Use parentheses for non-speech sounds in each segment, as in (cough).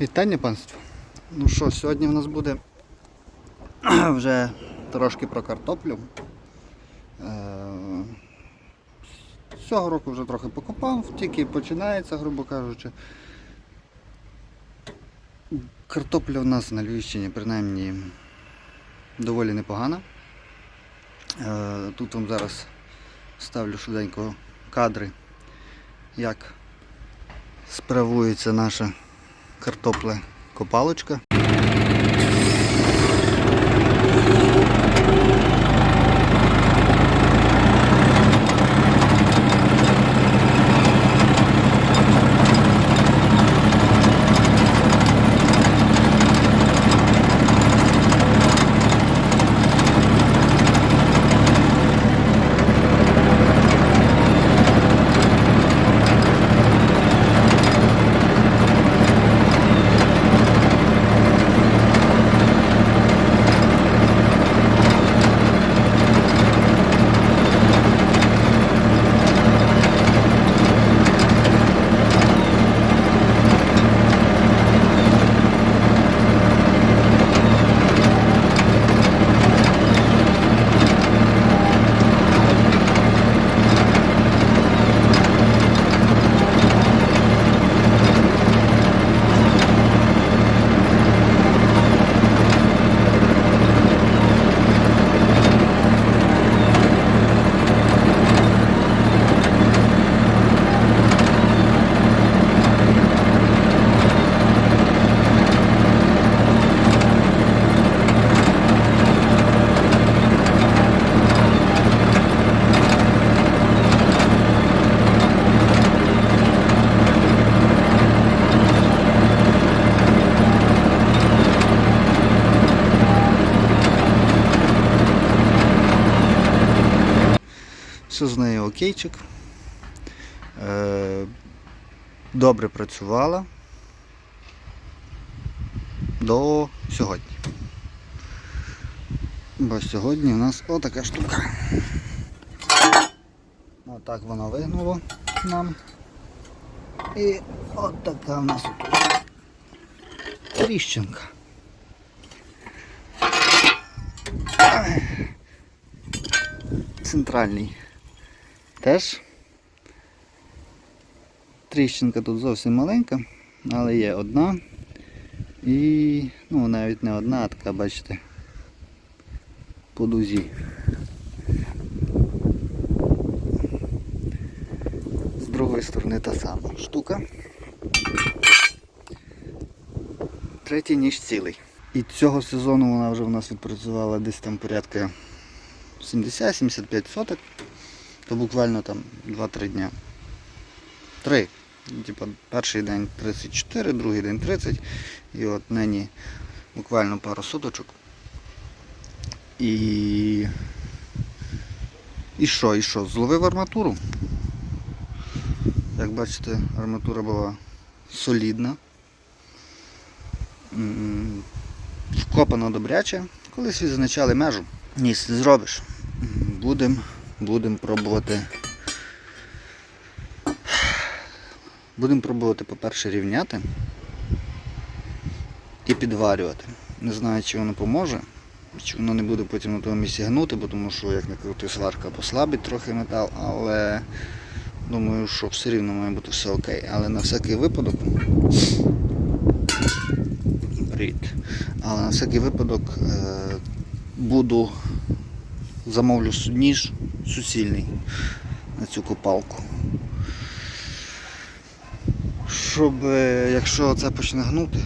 Вітання панство. Ну що, сьогодні в нас буде (clears throat) вже трошки про картоплю. Е, Цього року вже трохи покопав, тільки починається, грубо кажучи. Картопля в нас на Львівщині принаймні доволі непогана. Е, Тут вам зараз ставлю швиденько кадри, як справується наша картопля копалочка. Все з нею окейчик. Е, Добре працювала до сьогодні. Бо сьогодні у нас отака штука. Отак воно вигнуло нам. І от така в нас тріщинка. Центральний теж. Тріщинка тут зовсім маленька, але є одна. І ну навіть не одна, а така, бачите, по дузі. З другої сторони та сама штука. Третій ніж цілий. І цього сезону вона вже в нас відпрацювала десь там порядка 70-75 соток. То буквально там 2-3 дня. Три. Типа перший день 34, другий день 30. І от нині буквально пару соточок. І. І що, і що? Зловив арматуру. Як бачите, арматура була солідна. Вкопана добряче. Колись відзначали межу. Ніс не зробиш. Будемо будем пробувати. Будемо пробувати, по-перше, рівняти і підварювати. Не знаю, чи воно поможе, чи воно не буде потім на тому місці гнути, бо тому що як не крути сварка послабить трохи метал, але думаю, що все рівно має бути все окей. Але на всякий випадок. Привіт. Але на всякий випадок е, буду замовлю ніж суцільний на цю копалку. Щоб, е, якщо це почне гнути,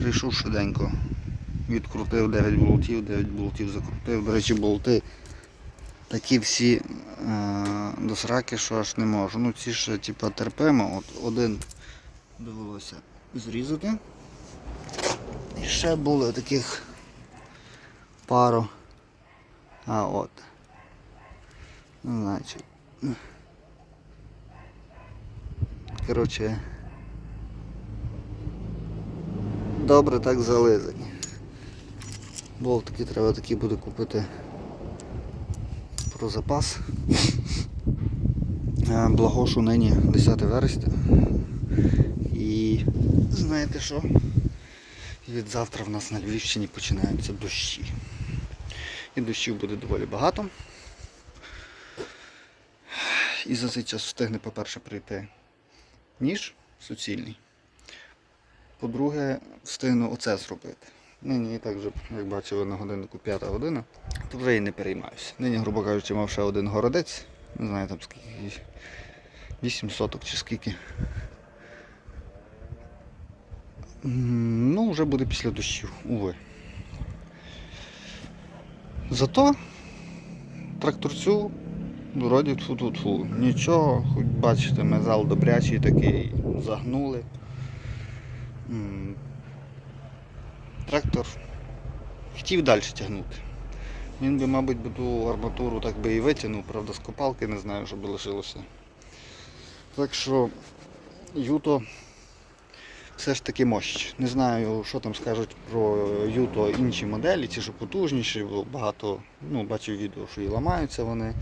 прийшов швиденько, відкрутив 9 болтів, 9 болтів закрутив. До речі, болти такі всі е, до сраки, що аж не можу. Ну ці ще типу, терпимо. От один довелося зрізати. І ще було таких пару. А от. Ну, значить. Коротше. Добре так зализані. Болтики треба такі буде купити про запас. Е, Благо, що нині 10 вересня. І знаєте що? Від завтра в нас на Львівщині починаються дощі. І дощів буде доволі багато. І за цей час встигне, по-перше, прийти ніж суцільний. По-друге, встигну оце зробити. Нині і так вже, як бачили на годиннику 5 година, то вже і не переймаюся. Нині, грубо кажучи, мав ще один городець. Не знаю там скільки. 8 соток чи скільки. Ну, вже буде після дощів, уви. Зато тракторцю вроді тфу тфу тфу Нічого, хоч бачите, мезал добрячий такий, загнули. Трактор хотів далі тягнути. Він би, мабуть, ту арматуру так би і витягнув, правда, з копалки не знаю, що би лишилося. Так що Юто все ж таки мощ. Не знаю, що там скажуть про Юто інші моделі, ті, що потужніші, бо багато, ну, бачив відео, що і ламаються вони.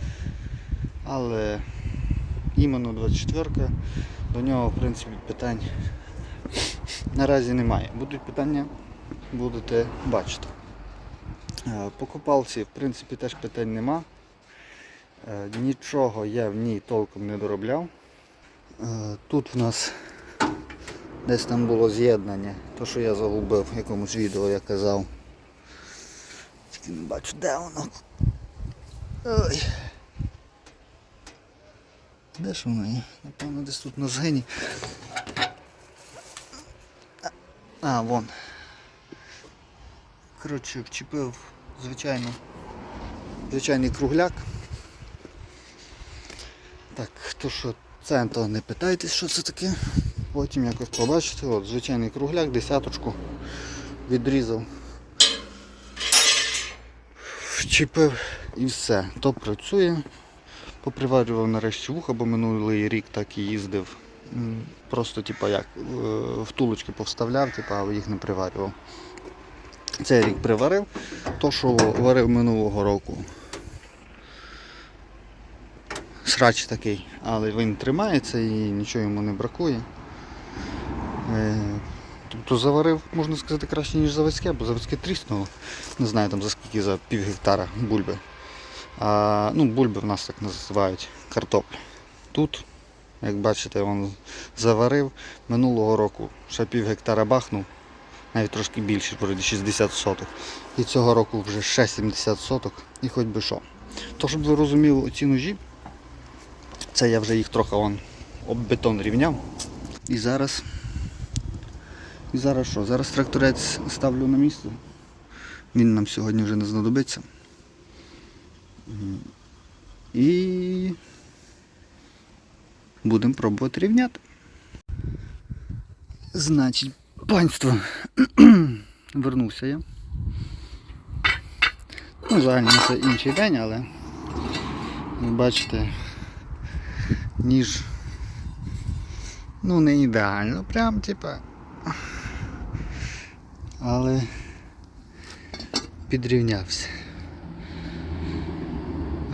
Але іменно 24 до нього, в принципі, питань наразі немає. Будуть питання, будете бачити. Е, По копалці, в принципі, теж питань нема. Е, Нічого я в ній толком не доробляв. Е, Тут в нас десь там було з'єднання, то що я загубив в якомусь відео, я казав. Тільки не бачу, де воно. Ой. Де ж воно є? Напевно, десь тут на згині. А, вон. Коротше, вчепив звичайно, звичайний кругляк. Так, то що це, не питайтесь, що це таке. Потім якось побачите, от звичайний кругляк, десяточку відрізав. Вчепив і все. То працює. Поприварював нарешті вуха, бо минулий рік так і їздив. Просто типа як е, втулочки повставляв, типа, але їх не приварював. Цей рік приварив, то що варив минулого року. Срач такий, але він тримається і нічого йому не бракує. Е, Тобто заварив, можна сказати, краще, ніж заводське, бо заводське тріснуло. Не знаю там за скільки за пів гектара бульби. А, ну, бульби в нас так називають картоплю. Тут, як бачите, він заварив минулого року, ще пів гектара бахнув, навіть трошки більше, вроді 60 соток. І цього року вже ще 70 соток і хоч би що. То, щоб ви розуміли ці ножі, це я вже їх трохи вон, об бетон рівняв. І зараз. І зараз що? Зараз тракторець ставлю на місце. Він нам сьогодні вже не знадобиться. І будемо пробувати рівняти. Значить, панство, (clears throat) вернувся я. Ну, загально це інший день, але бачите, ніж ну не ідеально, прям типа. Але підрівнявся.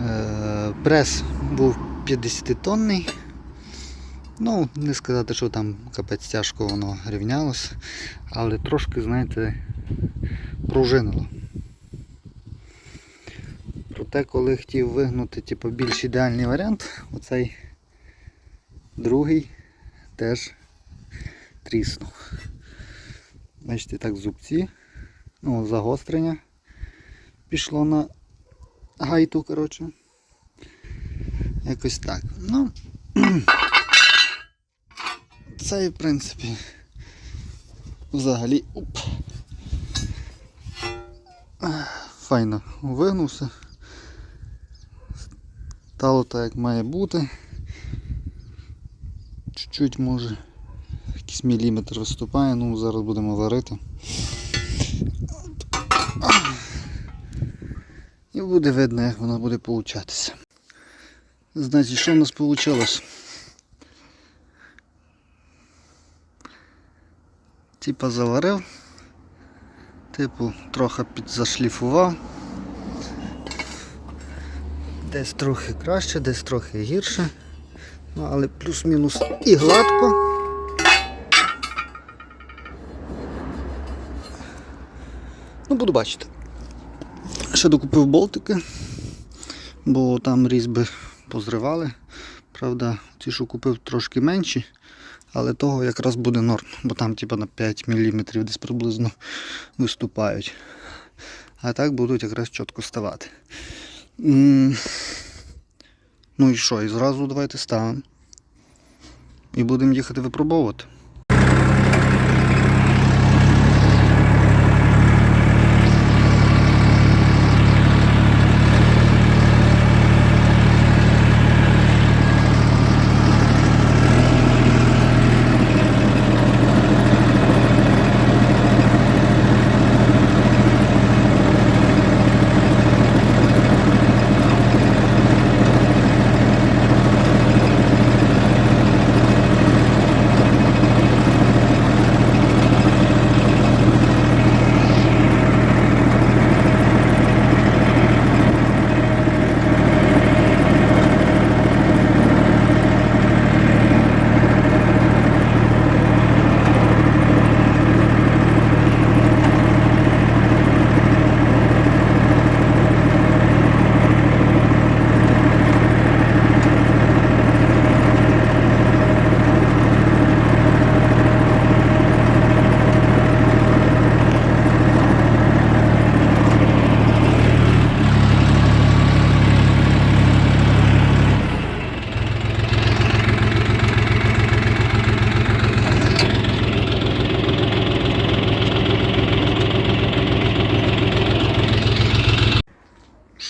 Е, Прес був 50-тонний. Ну, не сказати, що там капець тяжко воно рівнялося, але трошки, знаєте, пружинило. Проте, коли хотів вигнути типу, більш ідеальний варіант, оцей другий теж тріснув. Бачите, так зубці, ну, загострення пішло на гайту, коротше. Якось так. Ну, (clears throat) це, в принципі, взагалі оп, файно вигнувся. Стало так, як має бути. Чуть-чуть може якийсь міліметр виступає, ну зараз будемо варити. І буде видно, як воно буде получатися. Значит, что у нас получалось? Типа заварив, типу трохи підзашліфував. Десь трохи краще, десь трохи гірше. Ну, але плюс-мінус і гладко. Ну, буду бачити. Ще докупив болтики, бо там різьби позривали. Правда, ті, що купив, трошки менші, але того якраз буде норм, бо там типу, на 5 мм десь приблизно виступають. А так будуть якраз чітко ставати. Ну і що, і зразу давайте ставимо. І будемо їхати випробовувати.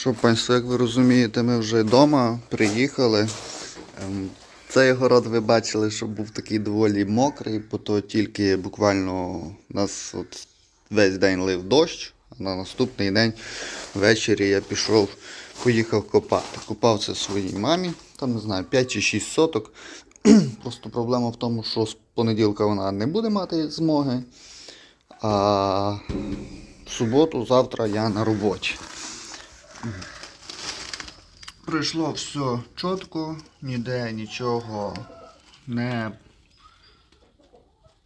Що, панство, як ви розумієте, ми вже вдома приїхали. Ем, Цей город ви бачили, що був такий доволі мокрий, бо то тільки буквально нас от весь день лив дощ, а на наступний день ввечері я пішов, поїхав копати. Копав це своїй мамі, там не знаю, 5 чи 6 соток. (clears throat) Просто проблема в тому, що з понеділка вона не буде мати змоги. А в суботу, завтра я на роботі. Пройшло все чітко, ніде нічого не,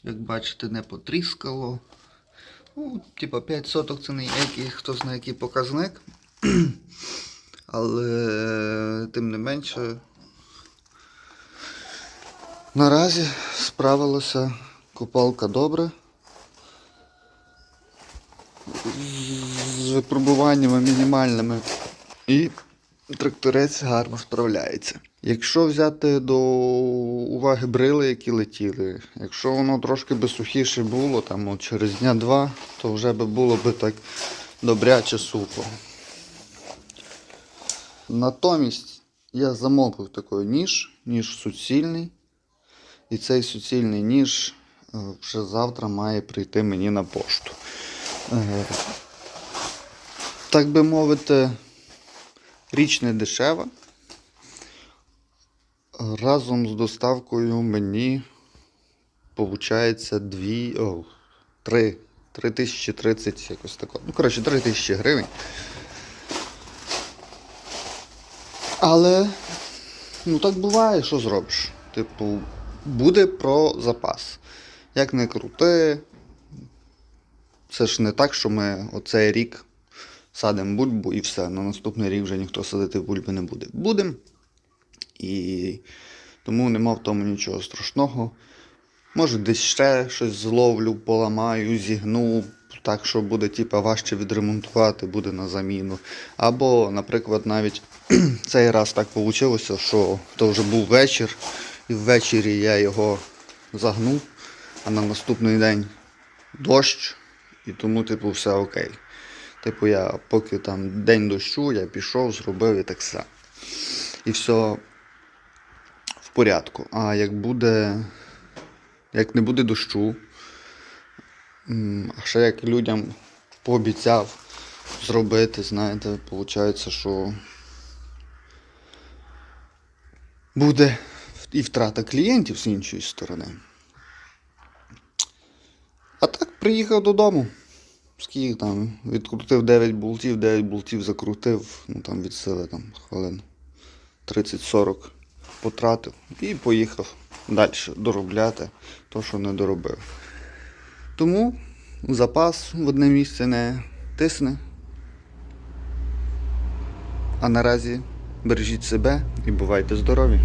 як бачите, не потріскало. Ну, типа 5 соток це не який, хто знає який показник. (clears throat) Але тим не менше. Наразі справилася копалка добре. Випробуваннями мінімальними. І тракторець гарно справляється. Якщо взяти до уваги брили, які летіли, якщо воно трошки би сухіше було, там от через дня два, то вже би було би так добряче сухо. Натомість я замовив такий ніж, ніж суцільний. І цей суцільний ніж е, вже завтра має прийти мені на пошту. Так би мовити, річ не дешева. Разом з доставкою мені виходить 2, о, 3, 3030 якось тако. Ну, коротше, 3000 гривень. Але, ну так буває, що зробиш. Типу, буде про запас. Як не крути, це ж не так, що ми оцей рік садимо бульбу і все. На наступний рік вже ніхто садити бульби не буде. Будемо. І тому нема в тому нічого страшного. Може, десь ще щось зловлю, поламаю, зігну, так що буде типа, важче відремонтувати, буде на заміну. Або, наприклад, навіть (clears throat) цей раз так вийшло, що то вже був вечір, і ввечері я його загнув, а на наступний день дощ, і тому, типу, все окей. Типу, я поки там день дощу, я пішов, зробив і так все. І все в порядку. А як буде. Як не буде дощу, а ще як людям пообіцяв зробити, знаєте, виходить, що буде і втрата клієнтів з іншої сторони. А так приїхав додому. Скільки там відкрутив 9 болтів, 9 болтів закрутив, ну там від сили там хвилин 30-40 потратив і поїхав далі доробляти то, що не доробив. Тому запас в одне місце не тисне. А наразі бережіть себе і бувайте здорові!